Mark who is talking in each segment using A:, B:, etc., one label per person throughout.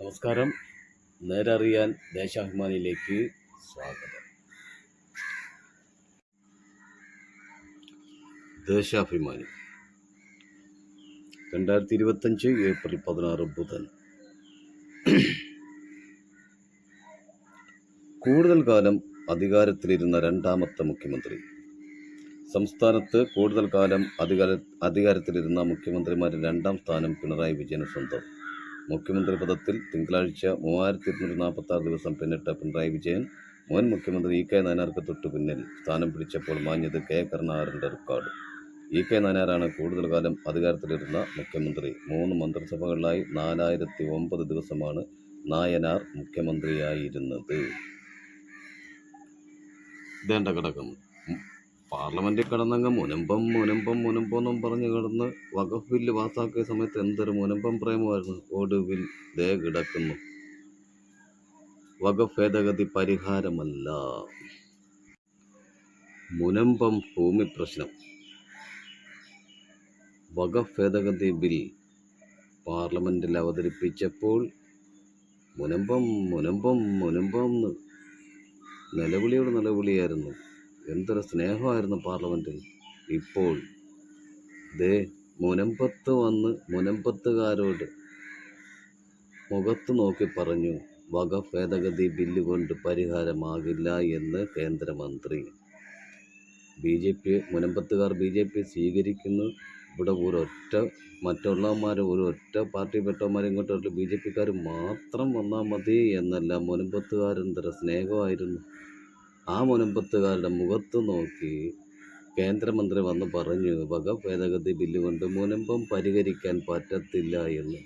A: നമസ്കാരം. നേരറിയാൻ ദേശാഭിമാനിയിലേക്ക് സ്വാഗതം. ദേശാഭിമാനി. രണ്ടായിരത്തി ഇരുപത്തഞ്ച് ഏപ്രിൽ പതിനാറ് ബുധൻ. കൂടുതൽ കാലം അധികാരത്തിലിരുന്ന രണ്ടാമത്തെ മുഖ്യമന്ത്രി. സംസ്ഥാനത്ത് കൂടുതൽ കാലം അധികാര അധികാരത്തിലിരുന്ന മുഖ്യമന്ത്രിമാരിൽ രണ്ടാം സ്ഥാനം പിണറായി വിജയന് സ്വന്തം. മുഖ്യമന്ത്രി പദത്തിൽ തിങ്കളാഴ്ച മൂവായിരത്തി ഇരുന്നൂറ്റി നാൽപ്പത്തി ദിവസം പിന്നിട്ട പിണറായി വിജയൻ മുൻ മുഖ്യമന്ത്രി ഇ കെ നായനാർക്ക് തൊട്ടു പിന്നിൽ സ്ഥാനം പിടിച്ചപ്പോൾ മാഞ്ഞത് കെ കരുണാകരന്റെ റെക്കോർഡ്. ഇ കെ നായനാരാണ് കൂടുതൽ കാലം അധികാരത്തിലിരുന്ന മുഖ്യമന്ത്രി. മൂന്ന് മന്ത്രിസഭകളിലായി നാലായിരത്തി ഒമ്പത് ദിവസമാണ് നായനാർ മുഖ്യമന്ത്രിയായിരുന്നത്. ഇതേണ്ട കിടക്കുന്നു പാർലമെന്റിൽ കിടന്നങ്ങ് മുനമ്പം മുനമ്പം മുനമ്പം എന്നും പറഞ്ഞ് കിടന്ന് വഖഫ് ബില്ല് പാസ്സാക്കിയ സമയത്ത് എന്തൊരു മുനമ്പം പ്രേമമായിരുന്നു. ഒടുവിൽ ദേ കിടക്കുന്നു. വഖഫ് ഭേദഗതി പരിഹാരമല്ല. മുനമ്പം ഭൂമി പ്രശ്നം. വഖഫ് ഭേദഗതി ബിൽ പാർലമെന്റിൽ അവതരിപ്പിച്ചപ്പോൾ മുനമ്പം മുനമ്പം മുനമ്പം നിലവിളിയോട് നിലവിളിയായിരുന്നു. എന്തൊരു സ്നേഹമായിരുന്നു പാർലമെന്റിൽ ഇപ്പോൾ ദേ മുനമ്പത്ത് വന്ന് മുനമ്പത്തുകാരോട് മുഖത്ത് നോക്കി പറഞ്ഞു വക ഭേദഗതി ബില്ല് കൊണ്ട് പരിഹാരമാകില്ല എന്ന് കേന്ദ്രമന്ത്രി. ബി ജെ പി മുനമ്പത്തുകാർ ബി ജെ പി സ്വീകരിക്കുന്നു. ഇവിടെ ഒരൊറ്റ മറ്റുള്ളവന്മാർ ഒരൊറ്റ പാർട്ടി പെട്ടവന്മാർ ഇങ്ങോട്ട് ബി ജെ പിക്കാർ മാത്രം വന്നാൽ മതി എന്നല്ല മുനമ്പത്തുകാരെന്തര സ്നേഹമായിരുന്നു. ആ മുനമ്പത്തുകാരുടെ മുഖത്ത് നോക്കി കേന്ദ്രമന്ത്രി വന്ന് പറഞ്ഞു വക ഭേദഗതി ബില്ല് കൊണ്ട് മുനമ്പം പരിഹരിക്കാൻ പറ്റത്തില്ല എന്ന്.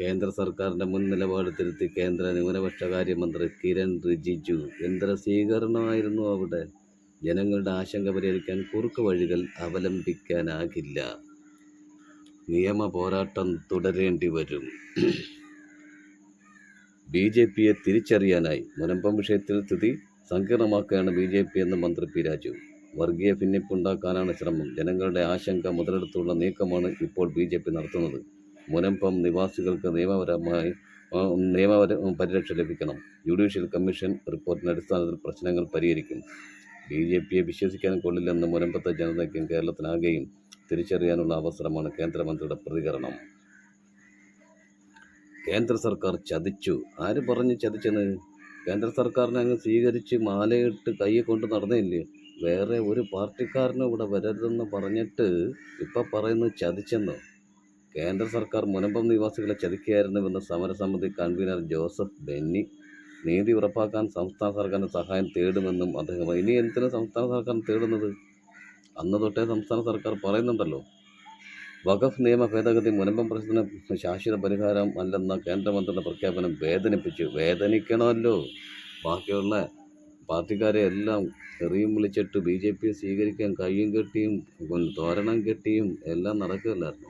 A: കേന്ദ്ര സർക്കാരിന്റെ മുൻ നിലപാട് തിരുത്തി കേന്ദ്ര ന്യൂനപക്ഷ കാര്യമന്ത്രി കിരൺ റിജിജു. എന്തൊരു സ്വീകരണമായിരുന്നു അവിടെ. ജനങ്ങളുടെ ആശങ്ക പരിഹരിക്കാൻ കുറുക്ക് വഴികൾ അവലംബിക്കാനാകില്ല. നിയമ പോരാട്ടം തുടരേണ്ടി വരും. ബി ജെ പിയെ തിരിച്ചറിയാനായി മുനമ്പം വിഷയത്തിൽ സ്ഥിതി സങ്കീർണമാക്കുകയാണ് ബി ജെ പി എന്ന് മന്ത്രി പി രാജു. വർഗീയ ഭിന്നിപ്പുണ്ടാക്കാനാണ് ശ്രമം. ജനങ്ങളുടെ ആശങ്ക മുതലെടുത്തുള്ള നീക്കമാണ് ഇപ്പോൾ ബി ജെ പി നടത്തുന്നത്. മുനമ്പം നിവാസികൾക്ക് നിയമപരമായി നിയമപര പരിരക്ഷ ലഭിക്കണം. ജുഡീഷ്യൽ കമ്മീഷൻ റിപ്പോർട്ടിന്റെ അടിസ്ഥാനത്തിൽ പ്രശ്നങ്ങൾ പരിഹരിക്കും. ബി ജെ പിയെ വിശ്വസിക്കാൻ കൊള്ളില്ലെന്ന് മുനമ്പത്തെ ജനതയ്ക്കും കേരളത്തിനാകെയും തിരിച്ചറിയാനുള്ള അവസരമാണ് കേന്ദ്രമന്ത്രിയുടെ പ്രതികരണം. കേന്ദ്ര സർക്കാർ ചതിച്ചു. ആര് പറഞ്ഞ് ചതിച്ചെന്ന്? കേന്ദ്ര സർക്കാരിനെ അങ്ങ് സ്വീകരിച്ച് മാലയിട്ട് കൈ കൊണ്ട് നടന്നില്ലേ? വേറെ ഒരു പാർട്ടിക്കാരനും ഇവിടെ വരരുതെന്ന് പറഞ്ഞിട്ട് ഇപ്പം പറയുന്നത് ചതിച്ചെന്നോ. കേന്ദ്ര സർക്കാർ മുനമ്പം നിവാസികളെ ചതിക്കുകയായിരുന്നുവെന്ന് സമരസമിതി കൺവീനർ ജോസഫ് ബെന്നി. നീതി ഉറപ്പാക്കാൻ സംസ്ഥാന സർക്കാരിന്റെ സഹായം തേടുമെന്നും അദ്ദേഹം ഇനി എന്തിനാണ് സംസ്ഥാന സർക്കാർ തേടുന്നത്? അന്ന് തൊട്ടേ സംസ്ഥാന സർക്കാർ പറയുന്നുണ്ടല്ലോ. വഖഫ് നിയമ ഭേദഗതി മുനമ്പം പ്രശ്നത്തിന് ശാശ്വത പരിഹാരം അല്ലെന്ന കേന്ദ്രമന്ത്രിയുടെ പ്രഖ്യാപനം വേദനിപ്പിച്ചു. വേദനിക്കണമല്ലോ. ബാക്കിയുള്ള പാർട്ടിക്കാരെ എല്ലാം എറിയും വിളിച്ചിട്ട് ബി ജെ പിയെ സ്വീകരിക്കാൻ കയ്യും കെട്ടിയും തോരണം കെട്ടിയും എല്ലാം നടക്കുകയല്ലായിരുന്നു?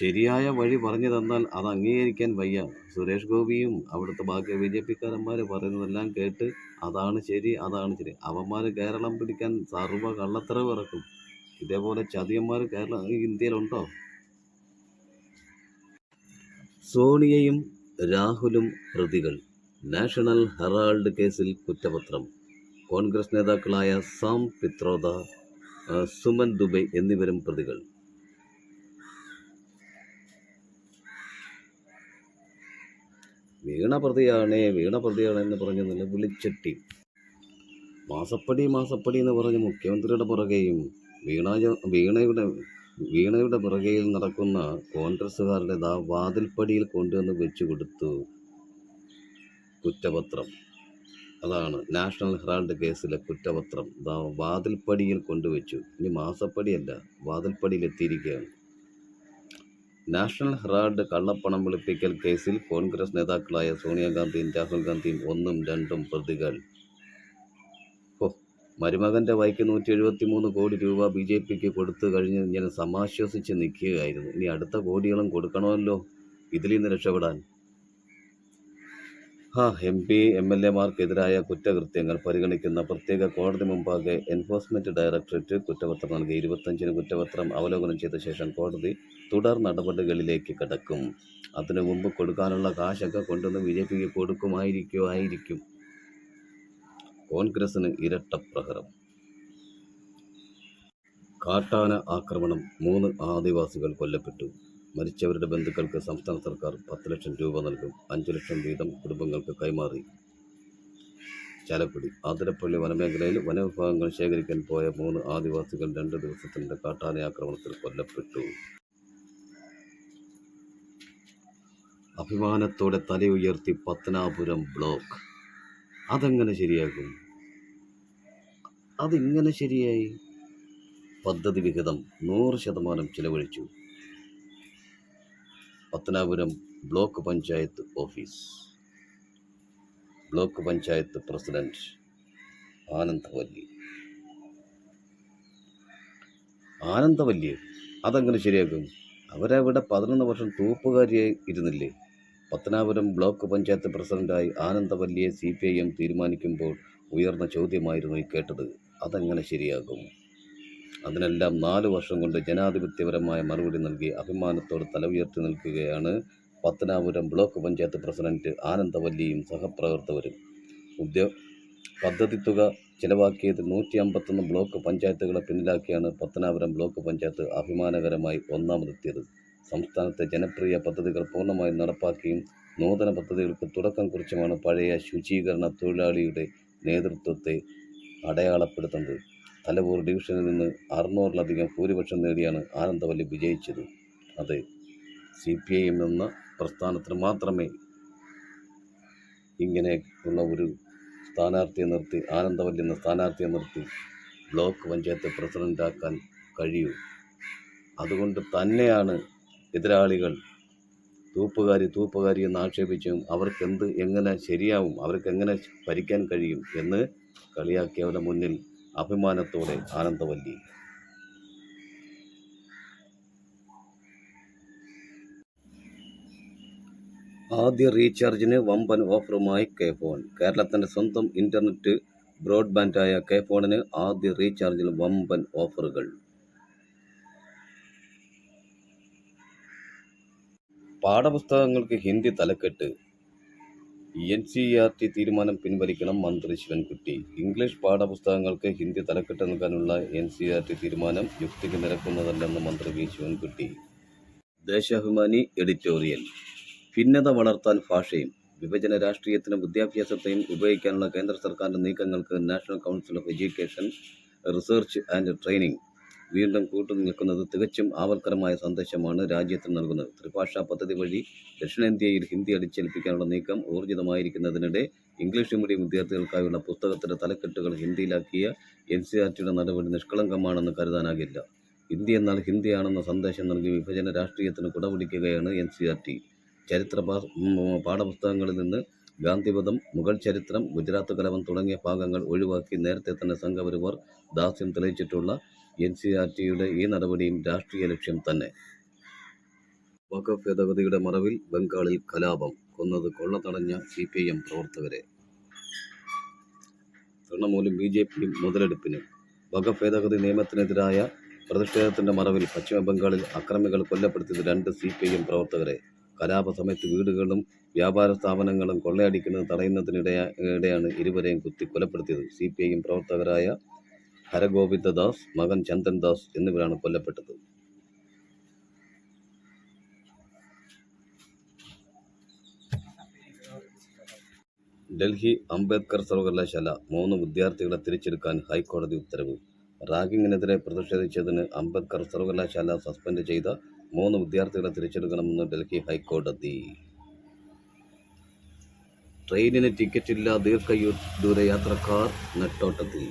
A: ശരിയായ വഴി പറഞ്ഞു തന്നാൽ അത് അംഗീകരിക്കാൻ വയ്യ. സുരേഷ് ഗോപിയും അവിടുത്തെ ബാക്കി ബി ജെ പിക്കാരന്മാർ പറയുന്നതെല്ലാം കേട്ട് അതാണ് ശരി അതാണ് ശരി. അവന്മാർ കേരളം പിടിക്കാൻ സർവ കള്ളത്തരവ് ഇറക്കും. ഇതേപോലെ ചതിയന്മാർ കേരള ഇന്ത്യയിലുണ്ടോ? സോണിയയും രാഹുലും പ്രതികൾ. നാഷണൽ ഹെറാൾഡ് കേസിൽ കുറ്റപത്രം. കോൺഗ്രസ് നേതാക്കളായ സാം പിത്രോദ സുമൻ ദുബൈ എന്നിവരും പ്രതികൾ. വീണ പ്രതിയാണ് വീണ പ്രതിയാണ് എന്ന് പറഞ്ഞ് നിലവിളിച്ചെട്ടി. മാസപ്പടി മാസപ്പടി എന്ന് പറഞ്ഞ് മുഖ്യമന്ത്രിയുടെ പുറകെയും വീണ വീണയുടെ വീണയുടെ പിറകയിൽ നടക്കുന്ന കോൺഗ്രസ്സുകാരുടെ ദാ വാതിൽപ്പടിയിൽ കൊണ്ടുവന്ന് വെച്ചു കൊടുത്തു. കുറ്റപത്രം. അതാണ് നാഷണൽ ഹെറാൾഡ് കേസിലെ കുറ്റപത്രം. ദാ വാതിൽപ്പടിയിൽ കൊണ്ടുവച്ചു. ഇനി മാസപ്പടിയല്ല വാതിൽപ്പടിയിൽ എത്തിയിരിക്കുകയാണ്. നാഷണൽ ഹെറാൾഡ് കള്ളപ്പണം വെളുപ്പിക്കൽ കേസിൽ കോൺഗ്രസ് നേതാക്കളായ സോണിയാഗാന്ധിയും രാഹുൽ ഗാന്ധിയും ഒന്നും രണ്ടും പ്രതികൾ. മരുമകന്റെ വൈക്ക് നൂറ്റി എഴുപത്തി മൂന്ന് കോടി രൂപ ബി ജെ പിക്ക് കൊടുത്തു കഴിഞ്ഞ് ഞാൻ സമാശ്വസിച്ച് നിൽക്കുകയായിരുന്നു. ഇനി അടുത്ത കോടികളും കൊടുക്കണമല്ലോ. ഇതിൽ നിന്ന് രക്ഷപ്പെടാൻ. ആ എം പി എം എൽ എമാർക്കെതിരായ കുറ്റകൃത്യങ്ങൾ പരിഗണിക്കുന്ന പ്രത്യേക കോടതി മുമ്പാകെ എൻഫോഴ്സ്മെന്റ് ഡയറക്ടറേറ്റ് കുറ്റപത്രം നൽകി. ഇരുപത്തഞ്ചിന് കുറ്റപത്രം അവലോകനം ചെയ്ത ശേഷം കോടതി തുടർ നടപടികളിലേക്ക് കടക്കും. അതിനു മുമ്പ് കൊടുക്കാനുള്ള കാശൊക്കെ കൊണ്ടുവന്ന് ബി ജെ പിക്ക് കൊടുക്കുമായിരിക്കുമായിരിക്കും കോൺഗ്രസിന് ഇരട്ടപ്രഹരം കാട്ടാന ആക്രമണം മൂന്ന് ആദിവാസികൾ കൊല്ലപ്പെട്ടു. മരിച്ചവരുടെ ബന്ധുക്കൾക്ക് സംസ്ഥാന സർക്കാർ പത്ത് ലക്ഷം രൂപ നൽകും. അഞ്ച് ലക്ഷം വീതം കുടുംബങ്ങൾക്ക് കൈമാറി. ചാലക്കുടി ആതിരപ്പള്ളി വനമേഖലയിൽ വനവിഭാഗങ്ങൾ ശേഖരിക്കാൻ പോയ മൂന്ന് ആദിവാസികൾ രണ്ട് ദിവസത്തിനിടെ കാട്ടാന ആക്രമണത്തിൽ കൊല്ലപ്പെട്ടു. അഭിമാനത്തോടെ തലയുയർത്തി പത്തനാപുരം ബ്ലോക്ക്. അതെങ്ങനെ ശരിയാകും? അതിങ്ങനെ ശരിയായി? പദ്ധതി വിഹിതം നൂറ് ശതമാനം ചിലവഴിച്ചു. Pathanapuram block panchayat office. Block panchayat president Anandavalli. Anandavalli അതങ്ങനെ ശരിയാക്കും അവരവിടെ പതിനൊന്ന് വർഷം തൂപ്പുകാരിയായി ഇരുന്നില്ലേ? പത്തനാപുരം ബ്ലോക്ക് പഞ്ചായത്ത് പ്രസിഡന്റായി ആനന്ദവല്ലിയെ സി പി ഐ എം തീരുമാനിക്കുമ്പോൾ ഉയർന്ന ചോദ്യമായിരുന്നു ഈ കേട്ടത്. അതെങ്ങനെ ശരിയാകും. അതിനെല്ലാം നാല് വർഷം കൊണ്ട് ജനാധിപത്യപരമായ മറുപടി നൽകി അഭിമാനത്തോട് തല ഉയർത്തി നിൽക്കുകയാണ് പത്തനാപുരം ബ്ലോക്ക് പഞ്ചായത്ത് പ്രസിഡന്റ് ആനന്ദവല്ലിയും സഹപ്രവർത്തകരും. ഉദ്യോ പദ്ധതി തുക ചിലവാക്കിയത് നൂറ്റി അമ്പത്തൊന്ന് ബ്ലോക്ക് പഞ്ചായത്തുകളെ പിന്നിലാക്കിയാണ് പത്തനാപുരം ബ്ലോക്ക് പഞ്ചായത്ത് അഭിമാനകരമായി ഒന്നാമതെത്തിയത്. സംസ്ഥാനത്തെ ജനപ്രിയ പദ്ധതികൾ പൂർണമായും നടപ്പാക്കിയും നൂതന പദ്ധതികൾക്ക് തുടക്കം കുറിച്ചുമാണ് പഴയ ശുചീകരണ തൊഴിലാളിയുടെ നേതൃത്വത്തെ അടയാളപ്പെടുത്തുന്നത്. തലവൂർ ഡിവിഷനിൽ നിന്ന് അറുന്നൂറിലധികം ഭൂരിപക്ഷം നേടിയാണ് ആനന്ദവല്ലി വിജയിച്ചത്. അത് സി പി ഐ എം എന്ന പ്രസ്ഥാനത്തിന് മാത്രമേ ഇങ്ങനെ ഉള്ള ഒരു സ്ഥാനാർത്ഥിയെ നിർത്തി ആനന്ദവല്ലി എന്ന സ്ഥാനാർത്ഥിയെ നിർത്തി ബ്ലോക്ക് പഞ്ചായത്ത് പ്രസിഡന്റാക്കാൻ കഴിയൂ. അതുകൊണ്ട് തന്നെയാണ് എതിരാളികൾ. തൂപ്പുകാരി തൂപ്പുകാരി എന്ന് ആക്ഷേപിച്ചും അവർക്ക് എന്ത് എങ്ങനെ ശരിയാവും അവർക്ക് എങ്ങനെ ഭരിക്കാൻ കഴിയും എന്ന് കളിയാക്കിയവരുടെ മുന്നിൽ അഭിമാനത്തോടെ ആനന്ദവല്ലി. ആദ്യ റീചാർജിന് വമ്പൻ ഓഫറുമായി കെ ഫോൺ. കേരളത്തിന്റെ സ്വന്തം ഇന്റർനെറ്റ് ബ്രോഡ്ബാൻഡായ കെ ഫോണിന് ആദ്യ റീചാർജിൽ വമ്പൻ ഓഫറുകൾ. പാഠപുസ്തകങ്ങൾക്ക് ഹിന്ദി തലക്കെട്ട്. എൻ സി ആർ ടി തീരുമാനം പിൻവലിക്കണം മന്ത്രി ശിവൻകുട്ടി. ഇംഗ്ലീഷ് പാഠപുസ്തകങ്ങൾക്ക് ഹിന്ദി തലക്കെട്ട് നൽകാനുള്ള എൻ സി ആർ ടി തീരുമാനം യുക്തിക്ക് നിരക്കുന്നതല്ലെന്ന് മന്ത്രി വി. ശിവൻകുട്ടി. ദേശാഭിമാനി എഡിറ്റോറിയൽ. ഭിന്നത വളർത്താൻ ഭാഷയും വിഭജന രാഷ്ട്രീയത്തിനും വിദ്യാഭ്യാസത്തെയും ഉപയോഗിക്കാനുള്ള കേന്ദ്ര സർക്കാരിന്റെ നീക്കങ്ങൾക്ക് national council of education research and training വീണ്ടും കൂട്ടു നിൽക്കുന്നത് തികച്ചും ആവർക്കരമായ സന്ദേശമാണ് രാജ്യത്തിന് നൽകുന്നത്. ത്രിഭാഷാ പദ്ധതി വഴി ദക്ഷിണേന്ത്യയിൽ ഹിന്ദി അടിച്ചേൽപ്പിക്കാനുള്ള നീക്കം ഊർജിതമായിരിക്കുന്നതിനിടെ ഇംഗ്ലീഷ് മീഡിയം വിദ്യാർത്ഥികൾക്കായുള്ള പുസ്തകത്തിന്റെ തലക്കെട്ടുകൾ ഹിന്ദിയിലാക്കിയ എൻ സി ആർ ടിയുടെ നടപടി നിഷ്കളങ്കമാണെന്ന് കരുതാനാകില്ല. ഹിന്ദി എന്നാൽ ഹിന്ദിയാണെന്ന സന്ദേശം നൽകി വിഭജന രാഷ്ട്രീയത്തിന് കുടപിടിക്കുകയാണ് എൻ സി ആർ ടി. ചരിത്ര പാഠപുസ്തകങ്ങളിൽ നിന്ന് ഗാന്ധിവധം മുഗൾ ചരിത്രം ഗുജറാത്ത് കലവം തുടങ്ങിയ ഭാഗങ്ങൾ ഒഴിവാക്കി നേരത്തെ തന്നെ സംഘപരിവാർ ദാസ്യം തെളിയിച്ചിട്ടുള്ള എൻ സി ആർ ടിയുടെ ഈ നടപടിയും രാഷ്ട്രീയ ലക്ഷ്യം തന്നെ. വഖഫ് ഭേദഗതിയുടെ മറവിൽ ബംഗാളിൽ കലാപം കൊന്നത് കൊള്ള തടഞ്ഞ സി പി എം പ്രവർത്തകരെ. തൃണമൂലും ബി ജെ പിയും മുതലെടുപ്പിന്. വഖഫ് ഭേദഗതി നിയമത്തിനെതിരായ പ്രതിഷേധത്തിന്റെ മറവിൽ പശ്ചിമബംഗാളിൽ അക്രമികൾ കൊല്ലപ്പെടുത്തിയത് രണ്ട് സി പി എം പ്രവർത്തകരെ. കലാപ സമയത്ത് വീടുകളും വ്യാപാര സ്ഥാപനങ്ങളും കൊള്ളയടിക്കുന്നത് തടയുന്നതിനിടെയാ ഇടെയാണ് ഇരുവരെയും കുത്തി കൊലപ്പെടുത്തിയത്. സി പി ഐ എം പ്രവർത്തകരായ ഹരഗോവിന്ദദാസ് മകൻ ചന്ദൻ ദാസ് എന്നിവരാണ് കൊല്ലപ്പെട്ടത്. ഡൽഹി അംബേദ്കർ സർവകലാശാല മൂന്ന് വിദ്യാർത്ഥികളെ തിരിച്ചെടുക്കാൻ ഹൈക്കോടതി ഉത്തരവ്. റാഗിങ്ങിനെതിരെ പ്രതിഷേധിച്ചതിന് അംബേദ്കർ സർവകലാശാല സസ്പെൻഡ് ചെയ്ത മൂന്ന് വിദ്യാർത്ഥികളെ തിരിച്ചെടുക്കണമെന്ന് ഡൽഹി ഹൈക്കോടതി. ട്രെയിനിന് ടിക്കറ്റില്ല ദീർഘ ദൂരയാത്രക്കാർ നെട്ടോട്ടത്തിൽ.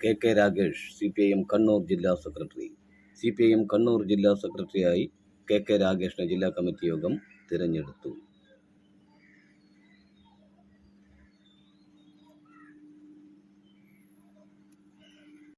A: K K Ragesh C P I M Kannur ജില്ലാ secretary. C P I M Kannur ജില്ലാ സെക്രട്ടറിയായി കെ കെ രാഗേഷിനെ ജില്ലാ കമ്മിറ്റി യോഗം തിരഞ്ഞെടുത്തു.